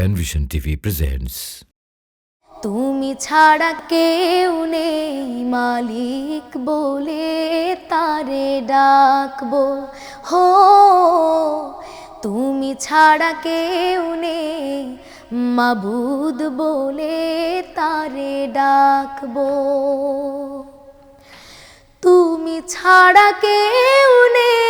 Penvision TV presents. তুমি ছাড়া কেউ নেই, মালিক বলে তারে ডাকবো হো, তুমি ছাড়া কেউ নেই, মাবুদ বলে তারে ডাকবো তুমি ছাড়া কেউ নেই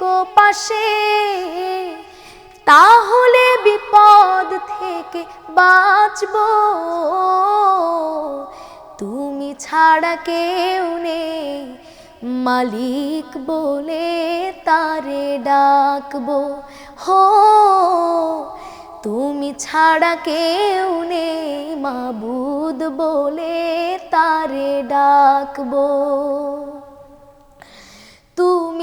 থেকো পাশে, তাহলে বিপদ থেকে বাঁচব। তুমি ছাড়া কেউ নেই, মালিক বলে তারে ডাকবো। হো, তুমি ছাড়া কেউ নেই, মাবুদ বলে তারে ডাকবো।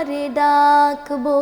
তারে ডাকবো।